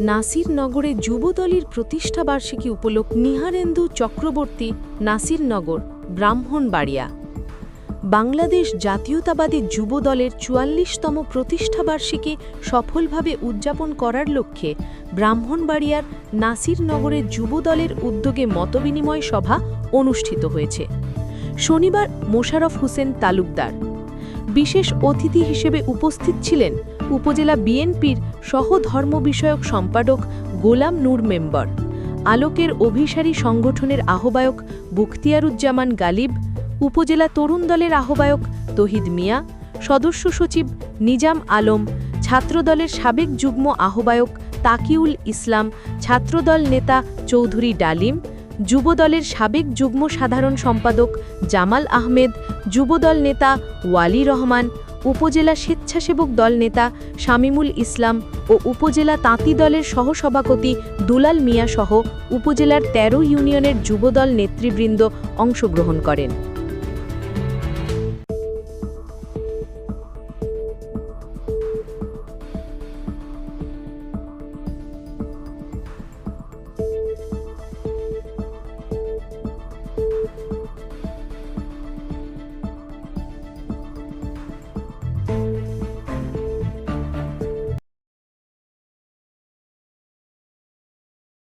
নাসিরনগরে যুবদলের প্রতিষ্ঠাবার্ষিকী উপলক্ষ নিহারেন্দু চক্রবর্তী, নাসিরনগর, ব্রাহ্মণবাড়িয়া। বাংলাদেশ জাতীয়তাবাদী যুবদলের চুয়াল্লিশতম প্রতিষ্ঠাবার্ষিকী সফলভাবে উদযাপন করার লক্ষ্যে ব্রাহ্মণবাড়িয়ার নাসিরনগরের যুবদলের উদ্যোগে মতবিনিময় সভা অনুষ্ঠিত হয়েছে। শনিবার মোশারফ হোসেন তালুকদার বিশেষ অতিথি হিসেবে উপস্থিত ছিলেন উপজেলা বিএনপির সহধর্ম বিষয়ক সম্পাদক গোলাম নূর মেম্বার, আলোকের অভিসারী সংগঠনের আহ্বায়ক বুখতিয়ারুজ্জামান গালিব, উপজেলা তরুণ দলের আহ্বায়ক তহিদ মিয়া, সদস্য সচিব নিজাম আলম, ছাত্রদলের সাবেক যুগ্ম আহ্বায়ক তাকিউল ইসলাম, ছাত্রদল নেতা চৌধুরী ডালিম যুবদলের সাবেক যুগ্ম সাধারণ সম্পাদক জামাল আহমেদ, যুবদল নেতা ওয়ালি রহমান, উপজেলা স্বেচ্ছাসেবক দল নেতা শামিমুল ইসলাম ও উপজেলা তাঁতি দলের সহসভাপতি দুলাল মিয়া সহ উপজেলার ১৩ ইউনিয়নের যুবদল নেতৃবৃন্দ অংশগ্রহণ করেন।